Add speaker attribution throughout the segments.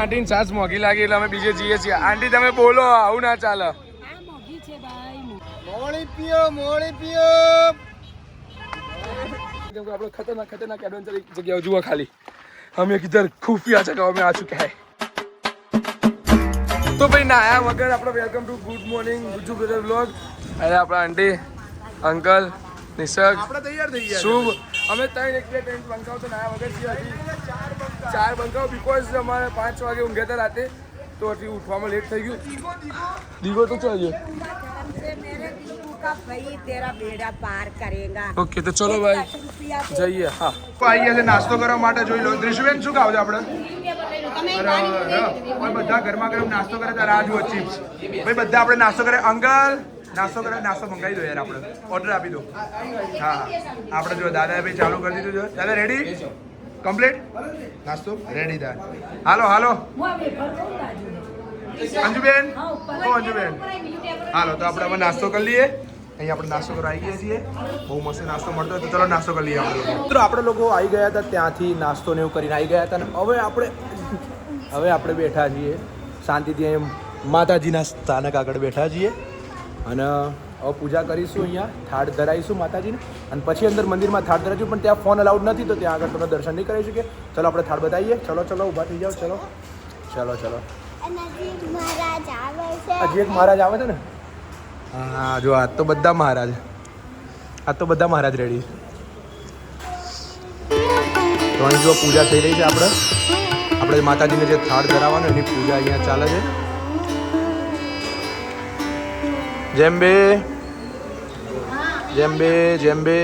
Speaker 1: આંટીને સાસ મોંઘી લાગી એટલે અમે બીજે જઈએ છીએ. આંટી તમે બોલો આવું ના ચાલે.
Speaker 2: આ મોઘી છે
Speaker 3: મોળી પીઓ મોળી પીઓ.
Speaker 1: કેમ કે આપણે ખતરનાક ખતરનાક એડવેન્ચર જગ્યાઓ જુઓ ખાલી. અમે કિધર ખુફિયા જગ્યાઓ અમે આ ચુક્યા હે તો ભાઈ નાયા વગર આપણો welcome to good morning Guju brother vlog અરે આપણા આંટી અંકલ નિસર્ગ
Speaker 3: આપણે તૈયાર થઈ ગયા
Speaker 1: શુભ. અમે ત્રણ એક બે બંકાવ તો નાયા વગર છીએ ચાર બંકાઓ બીકોઝ અમારે પાંચ વાગે ઊંઘ્યા હતા રાતે, તો હજી ઉઠવામાં લેટ થઈ ગયું. દીવો તો ચાલ્યો. ઓકે તો ચલો ભાઈ, જઈએ, હા.
Speaker 3: આવીએ છે, નાસ્તો કરવા માટે જોઈ લો. ત્રિશુબેન શું ખાવ છો આપણે? બધા ગરમા ગરમ નાસ્તો કરે ત્યારે આ જુઓ ચિપ્સ ભાઈ, બધા આપણે નાસ્તો કરે. અંગલ નાસ્તો કરે, નાસ્તો મંગાવી દો આપણે. ઓર્ડર આપી દો. હા આપણે જો દાદા ભાઈ ચાલુ કરી દીધું દાદા રેડી કમ્પ્લીટ નાસ્તો? રેડી થાય હાલો હાલો. અંજુબેન? ઓ અંજુબેન. હાલો તો આપણે હવે નાસ્તો કરી લઈએ. અહીં આપણે નાસ્તો કરવા આવી ગયા છીએ. બહુ મસ્ત નાસ્તો મળતો હતો તો ચલો નાસ્તો કરી લઈએ આપણે મિત્રો આપણે લોકો આવી ગયા હતા ત્યાંથી નાસ્તો ને એવું કરીને આવી ગયા હતા અને હવે આપણે હવે આપણે બેઠા છીએ. શાંતિથી અહીં માતાજીના સ્થાનક આગળ બેઠા છીએ. અને હવે પૂજા કરીશું અહીંયા થાળ ધરાવીશું માતાજીને. અને પછી અંદર મંદિરમાં થાળ ધરાવીશું પણ ત્યાં ફોન અલાઉડ નથી તો ત્યાં આગળ તમે દર્શન નહીં કરી શકીએ. ચલો આપણે થાળ બતાવીએ. ચલો ચલો ઊભા થઈ જાઓ ચલો. ચલો ચલો. હજી એક મહારાજ આવે છે. ને? હા જો આજ તો બધા મહારાજ. આજ તો બધા મહારાજ રેડી તો અહીં જો પૂજા થઈ રહી છે આપણે. આપણે માતાજીને જે થાળ ધરાવવાનો એની પૂજા અહીંયા ચાલે છે. જેમ બે જેમ બે જેમ બે.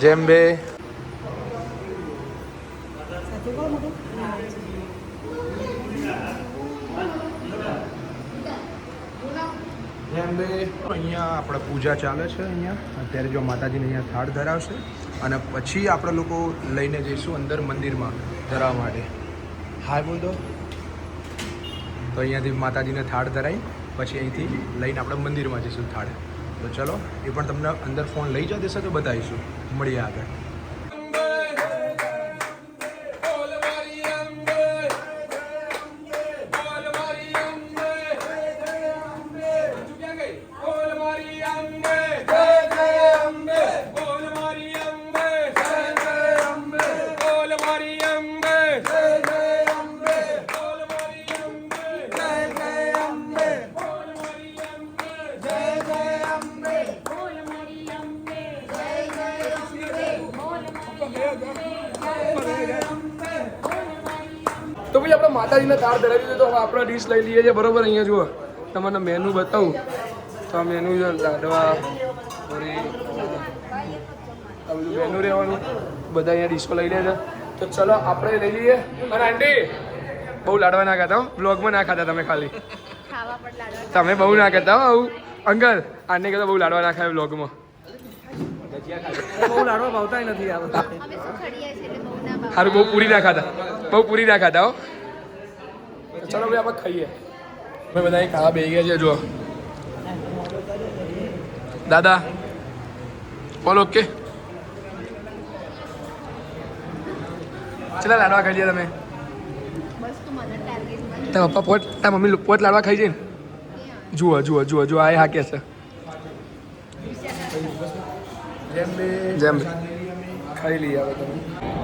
Speaker 3: જેમ બે. જેમ બે. અહીંયા આપણે પૂજા ચાલે છે અહીંયા. અત્યારે જો માતાજીને અહીંયા થાળ ધરાવશે અને પછી આપણે લોકો લઈને જઈશું અંદર મંદિરમાં ધરાવવા માટે. હાય બોલ. દો તો અહીંયાથી માતાજીને થાળ ધરાઈ, પછી અહીંથી લઈને આપણે મંદિરમાં જઈશું થાળ. તો ચલો, એ પણ તમને અંદર ફોન લઈ જવા દેશે તો બતાવીશું. મળીએ આગળ.
Speaker 1: તો આપણે માતાજીને તાળ ધરાવી દીધો હવે આપણે ડીશ લઈ લઈએ છીએ. બરોબર અહીંયા જુઓ. તમને મેનુ બતાવું. તો આ મેનુ છે લાડવા પૂરી આ બધું મેનુ રહેવાનું. બધા અહીંયા ડીશો લઈ લે છે. તો ચલો આપણે લઈ લઈએ. અને આંટી બહુ લાડવા ના ખાતા હો. બ્લોગમાં ના ખાતા તમે ખાલી. તમે બહુ ના ખાતા હો આવું. અંકલ આને કહેતા બહુ લાડવા ના ખાય બ્લોગમાં
Speaker 3: બહુ લાડવા ભાવતા નથી
Speaker 1: સારું બહુ પૂરી ના ખાતા. બહુ પૂરી ના ખાતા હો. ચલો ભાઈ આપણે ખાઈએ. અમે બધા ખાવા બે ગયા છે જો દાદા બોલો ઓકે. ચલા લાડવા ખાઈ તમે? તારા પપ્પા પોત તારા મમ્મી પોત લાડવા ખાઈ જઈને? જુઓ જુઓ જુઓ જુઓ આ હા કે છે.
Speaker 3: જેમ બે
Speaker 1: જેમ ખાઈ લઈએ હવે તમે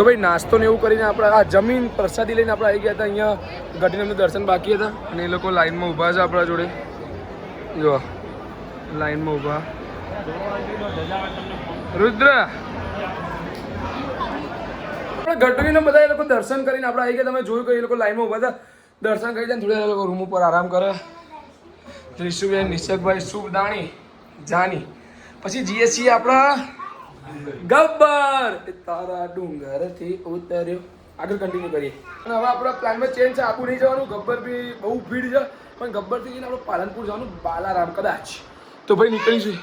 Speaker 1: તો ભાઈ નાસ્તો ને એવું કરીને આપણે આ જમીન પ્રસાદી લઈને આપણે આવી ગયા હતા અહીંયા. ઘટીને દર્શન બાકી હતા. અને એ લોકો લાઈનમાં ઊભા છે આપણા જોડે. જો, લાઈનમાં ઊભા. રુદ્ર! આપણે ગઢવીને બધા એ લોકો દર્શન કરીને આપણે આવી ગયા. તમે જોયું કે એ લોકો લાઈનમાં ઊભા હતા. દર્શન કરી જાય થોડા લોકો રૂમ ઉપર આરામ કરે. ત્રિશુબેન, નિશકભાઈ શુભ દાણી જાની. પછી જીએસસી આપણા ગબ્બર! એ તારા ડુંગરથી ઉતર્યો. આગળ કન્ટિન્યુ કરીએ. અને હવે આપણા પ્લાનમાં ચેન્જ છે આબુ નહીં જવાનું ગબ્બર બી બહુ ભીડ છે. પણ ગબ્બરથી જઈને આપણે પાલનપુર જવાનું બાલારામ કદાચ. તો ભાઈ નીકળીશું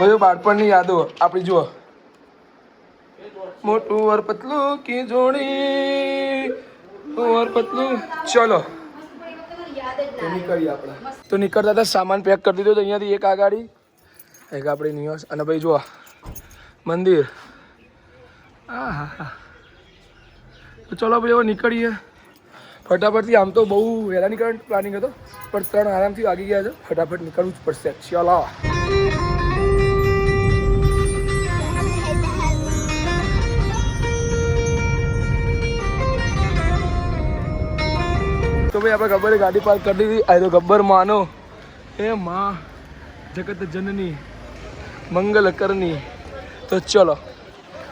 Speaker 1: બધું બાળપણની યાદો. આપણી જુઓ. મોટું વર પતલું કે જોડી વર પતલું ચલો. તો નીકળીએ આપણે. તો નીકળતા હતા સામાન પેક કરી દીધો તો અહીંયાથી એક આ ગાડી એક આપણી નિવાસ. અને ભાઈ જુઓ મંદિર આ હા હા તો ચલો ભાઈ હવે નીકળીએ. ફટાફટથી આમ તો બહુ વહેલા નીકળવાનું પ્લાનિંગ હતો પણ ત્રણ આરામથી વાગી ગયા છે. ફટાફટ નીકળવું જ પડશે. ચલો. તો ભાઈ, આપણે ગબ્બરે ગાડી પાર્ક કરી દીધી. આ તો ગબ્બર માનો. હે માં, જગત જનની મંગલ કરની તો ચલો,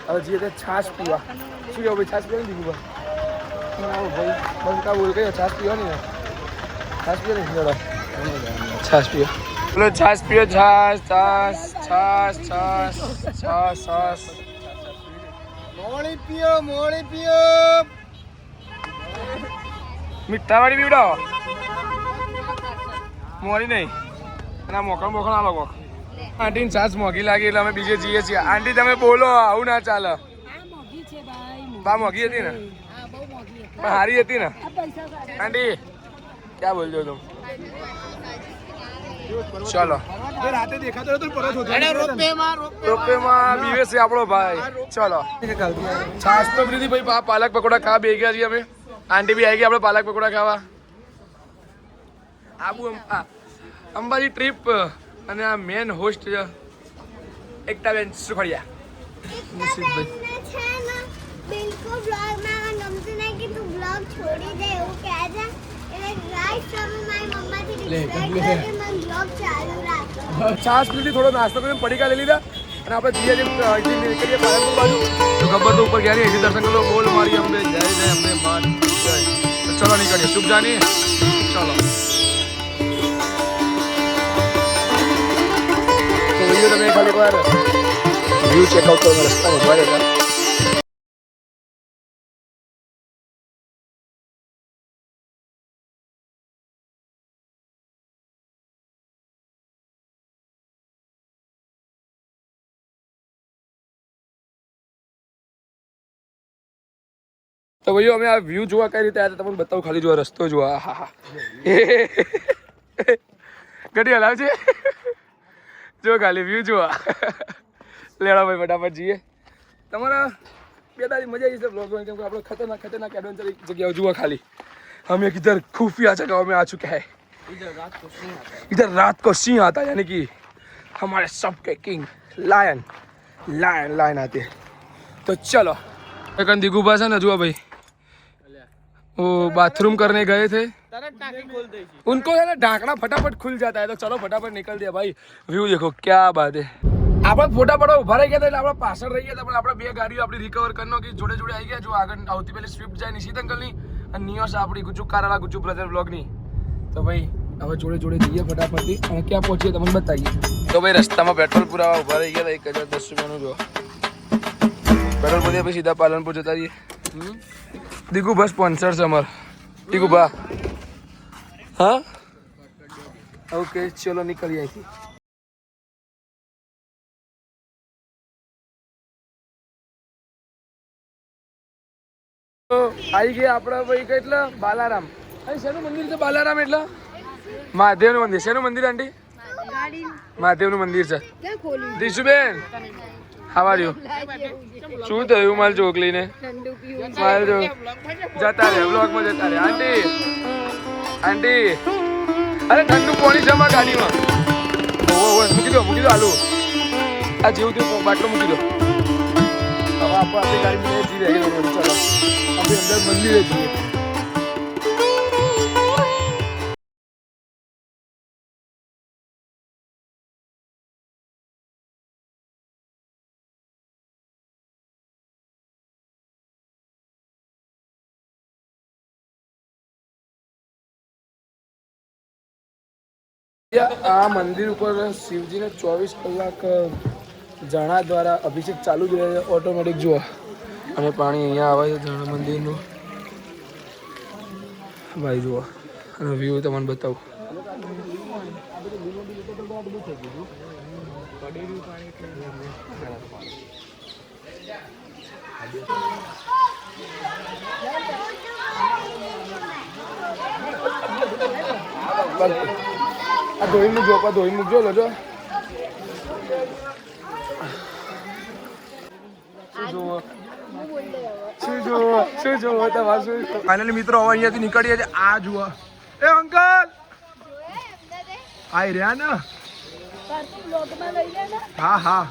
Speaker 1: હવે જઈએ તે છાશ પીવા. શું કહો ભાઈ, છાશ પીવાની દીધું ભાઈ ભાઈ કયો છાશ પીવાની છાશ પીવા નહીં ચલો. છાશ પીવા. બોલો છાશ પીઓ, છાશ છાશ છાશ છાશ છાશ છાશ.
Speaker 3: મોળી પીઓ મોળી પીઓ.
Speaker 1: મીઠાવાળી પીવડાવો. મોરી નહીં. અને મોકળ મોકળ આલો કોક આંટીને છાશ મોંઘી લાગી એટલે અમે બીજે જઈએ છીએ. આંટી તમે બોલો આવું ના ચાલે. બા મોંઘી હતી ને? સારી હતી ને? આંટી ક્યાં બોલજો તું? ચલો. આપણો ભાઈ. ચલો. છાશ તો ભાઈ પાલક પકોડા ખા બે ગયા છીએ અમે. આંટી બી આવી ગયા આપણે પાલક પકોડા ખાવા. આબુ અંબાજી ટ્રીપ અને આ મેન હોસ્ટ એકતા એકતાબેન સુખડિયા. નિશિતભાઈ.
Speaker 4: બેનને છે ને બિલકુલ બ્લોગમાં ગમતું નહીં કે તું બ્લોગ છોડી દે એવું કહે છે. એટલે ગાઈસ તમે મારી મમ્માથી રિક્વેસ્ટ કરી મને બ્લોગ ચાલુ રાખો.
Speaker 1: છાશ પીધી થોડો નાસ્તો કરીને પડીકા લઈ લીધા અને આપણે જઈએ છીએ નીકળીએ પાલનપુર બાજુ. તો ગબ્બર તો ઉપર ગયા નહીં દર્શન કરો બોલ મારી અંબે જય જય અંબે માન જય તો ચલો નીકળીએ. શુભ જાની ચલો. તો વીડિયો તમે ખાલી એકવાર વ્યૂ ચેકઆઉટ કરો રસ્તામાં ઊભા રહેતા તો ભાઈઓ અમે આ વ્યૂ જોવા કઈ રીતે આવ્યા હતા તમને બતાવું ખાલી જોવા રસ્તો જોવા હા હા ગાડી હલાવ છે જો ખાલી વ્યૂ જોવા લેડો ભાઈ ફટાફટ જઈએ તમારા બે દાડી મજા આવી છે બ્લોગમાં કેમ કે આપણે ખતરનાક ખતરનાક એડવેન્ચર જગ્યાઓ જોવા ખાલી हम एक इधर खुफिया जगहों में आ चुके हैं इधर रात को सिंह आता है यानी कि हमारे सबके किंग लायन लायन लायन आते हैं तो चलो एक दिगुबा से ना जुआ भाई वो बाथरूम करने गए थे उनको है ना ढाकना फटाफट खुल जाता है तो चलो फटाफट निकल दिया भाई व्यू देखो क्या बात है આપણે ફોટા પડવા ઉભા રહી ગયા હતા એટલે આપણે પાછળ રહી ગયા હતા પણ આપણે બે ગાડીઓ આપણી રિકવર કરી નાખી જોડે જોડે આવી ગયા જો આગળ આવતી પેલી સ્વિફ્ટ જાય નિશિત અંકલની અને નિયોસ આપણી ગુજુ કારાલા ગુજુ બ્રધર બ્લોગની તો ભાઈ હવે જોડે જોડે જઈએ ફટાફટથી અને ક્યાં પહોંચીએ તમને બતાવીએ તો ભાઈ રસ્તામાં પેટ્રોલ પુરાવા ઉભા રહી ગયા હતા એક હજાર દસ રૂપિયાનું જો પેટ્રોલ પૂરી પછી સીધા પાલનપુર જતા રહીએ દીગુ બસ સ્પોન્સર છે અમાર. દીગુ બા હા? ઓકે ચલો નીકળીએ અહીંથી. તો આવી ગયા આપણે ભાઈ કેટલા? બાલારામ. અહીં શેનું મંદિર છે? બાલારામ એટલે? મહાદેવનું મંદિર. શેનું મંદિર આંટી? મહાદેવનું મંદિર છે. દીશુબેન હાવા રહ્યું. શું થયું મારી ચોકલીને મારે જો જતા રહે બ્લોકમાં જતા રહે આંટી આંટી. અરે, ઠંડુ પાણી જમા ગાડીમાં. ઓહો ઓહો, મૂકી દો મૂકી દો આલુ આ જેવું તેવું બાટલો મૂકી દો. હવે આપણે આપણી ગાડીમાં જઈ રહ્યા ચલો, આપણે અંદર મંદિરે જઈએ. આ મંદિર ઉપર શિવજીને ચોવીસ કલાક જણા દ્વારા અભિષેક ચાલુ જ રહે છે ઓટોમેટિક જુઓ. અને પાણી અહીંયા આવે છે જણા મંદિરનું. ભાઈ જુઓ, અને વ્યૂ તમને બતાવું. આ ધોઈ મૂકજો આ ધોઈ મૂકજો લો જો શું જુઓ? શું જુઓ? શું જુઓ? તમારે શું જુઓ?
Speaker 3: ફાઇનલી મિત્રો, હવે અહીંયાથી નીકળીએ આ જુઓ. એ અંકલ! આઈ રહ્યા ને? હા હા.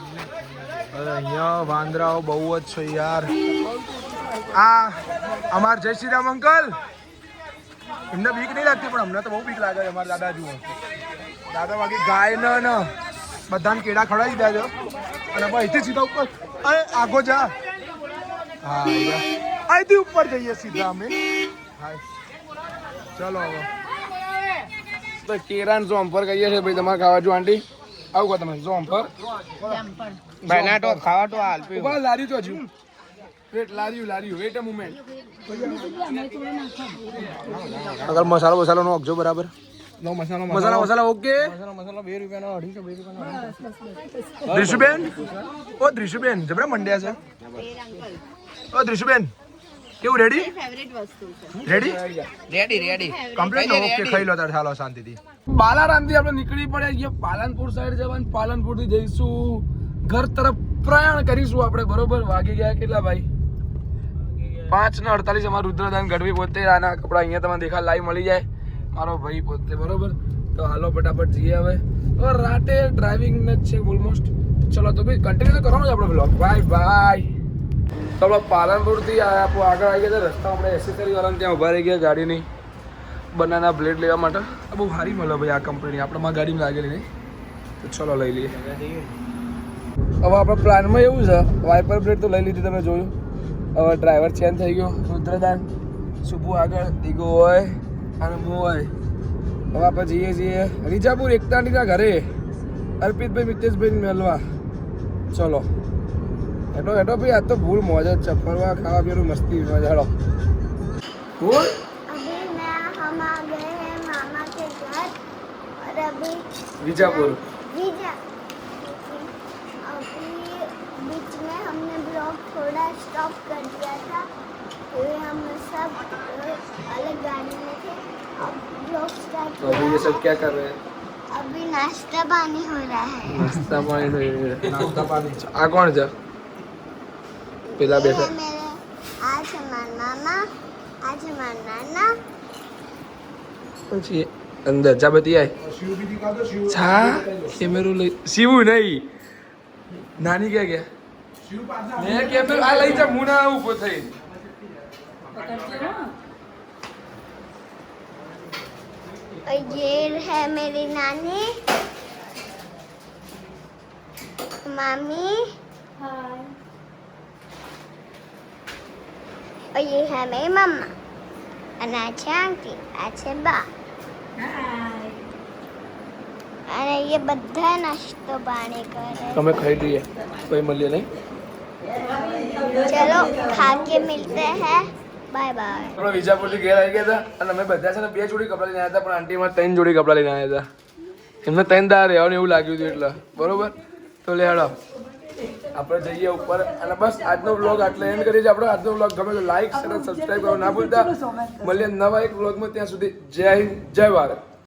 Speaker 3: અહીંયા વાંદરાઓ બહુ જ છે યાર. આ, અમાર જય શ્રી રામ અંકલ. એમને બીક નહીં લાગતી, પણ અમને તો બહુ બીક લાગે અમારા દાદા જુઓ. દાદા બાકી ગાય ને ને. બધાને કેળા ખવડાવી દેજો અને અહીંથી સીધા ઉપર અરે આગો જા. હા. અહીંથી ઉપર જઈએ સીધા અમે. હા. ચલો હવે.
Speaker 1: તો કેરાન ઝોમ્પર કહીએ છીએ ભાઈ તમારે ખાવા જો આંટી. આવું કહો તમે ઝોમ્પર
Speaker 5: બનાટો ખાવા તો હાલ
Speaker 1: ઊભા લાર્યું તો હજુ. વેટ લાર્યું લાર્યું વેટ અ મુમેન્ટ
Speaker 3: અગર મસાલો મસાલો નો બરાબર.
Speaker 1: નો મસાલો
Speaker 3: મસાલા મસાલા ઓકે?
Speaker 1: મસાલો રૂપિયાનો રૂપિયાનો.
Speaker 3: દ્રિશુબેન? ઓ દ્રિશુબેન જબરા મંડ્યા છે. ઓ દ્રિશુબેન કેવું ready ready
Speaker 5: ready ready
Speaker 3: complete okay ખાઈ લો તાર ચાલો શાંતિથી.
Speaker 1: બાલારામથી આપણે નીકળી પડ્યા છીએ પાલનપુર સાઈડ જવાનું. પાલનપુરથી જઈશું. ઘર તરફ પ્રયાણ કરીશું આપણે બરોબર? વાગી ગયા કેટલા ભાઈ? પાંચ ને અડતાલીસ અમારું રુદ્રદાન ગઢવી પોતે આના કપડા અહીંયા તમને દેખા લાઈવ મળી જાય. મારો ભાઈ પોતે, બરોબર? તો હાલો ફટાફટ જઈએ હવે. હવે રાતે ડ્રાઇવિંગ ને છે ઓલમોસ્ટ ચલો, તો ભાઈ કન્ટિન્યુ તો કરવાનો જ આપણે બ્લોગ બાય બાય તો આપણે પાલનપુરથી આગળ આવી ગયા રસ્તા આપણે એસેસરી વાળાને ત્યાં ઊભા રહી ગયા, ગાડીની. બનાના બ્લેડ લેવા માટે. આ બહુ સારી મળે ભાઈ આ કંપની આપણામાં ગાડીમાં લાગેલી નહીં. તો ચલો લઈ લઈએ. હવે આપણા પ્લાનમાં એવું છે. વાઇપર બ્લેડ તો લઈ લીધી તમે જોયું. હવે ડ્રાઈવર ચેન્જ થઈ ગયો. રુદ્રદાન, શુભુ આગળ, દીગો હોય. અને હું હોય હવે આપણે જઈએ છીએ રીજાપુર એકતાણીના ઘરે અર્પિતભાઈ મિતેશભાઈ મેલવા ચલો એટો એટો ભાઈ આજ તો ભૂલ મોજ જ છે ફરવા ખાવા પીવાનું મસ્તી મજા હેડો ભૂલ
Speaker 4: अभी मैं हम आ गए हैं मामा के घर और अभी
Speaker 1: વિજાપુર
Speaker 4: जीजा अभी बीच में हमने ब्लॉग थोड़ा स्टॉप कर दिया था फिर हम सब अलग गाड़ी में
Speaker 1: तो अभी ये सब क्या कर रहे हैं
Speaker 4: अभी नाश्ता पानी हो रहा है
Speaker 1: નાસ્તા પાણી થઈ નાસ્તા પાણી આ કોણ છે પેલા
Speaker 4: ये
Speaker 1: બેઠા
Speaker 4: है मेरे आज हमारा नाना आज हमारा नाना
Speaker 1: પછી અંદર જા બધી આય છા કેમેરો લઈ શિવું નહીં નાની ક્યાં ગયા મેં કેમેરો આ લઈ જા મુના ઉભો થઈ
Speaker 4: और ये है मेरी नानी मामी और ये है मेरी मम्मा અને આ છે આંટી આ છે બા અને એ બધા નાસ્તો પાણી કરે
Speaker 1: તમે ખાઈ લઈએ કોઈ મળીએ નહીં
Speaker 4: ચલો ખા કે મિલતે હૈ બાય બાય
Speaker 1: વિજાપુરથી ઘેર આવી ગયા હતા અને અમે બધા છે ને બે જોડી કપડાં લઈને આવ્યા હતા, પણ આંટીમાં ત્રણ જોડી કપડાં લઈને આવ્યા હતા. એમને ત્રણ દાર રહેવાનું એવું લાગ્યું હતું એટલે. બરોબર? તો લે હેડો. આપણે જઈએ ઉપર અને બસ આજનો બ્લોગ આટલે એન્ડ કરીએ છીએ. આપણો આજનો બ્લોગ ગમે તો લાઈક શેર સબસ્ક્રાઈબ કરો ના ભૂલતા. મળીએ નવા એક બ્લોગમાં ત્યાં સુધી. જય હિન્દ, જય ભારત.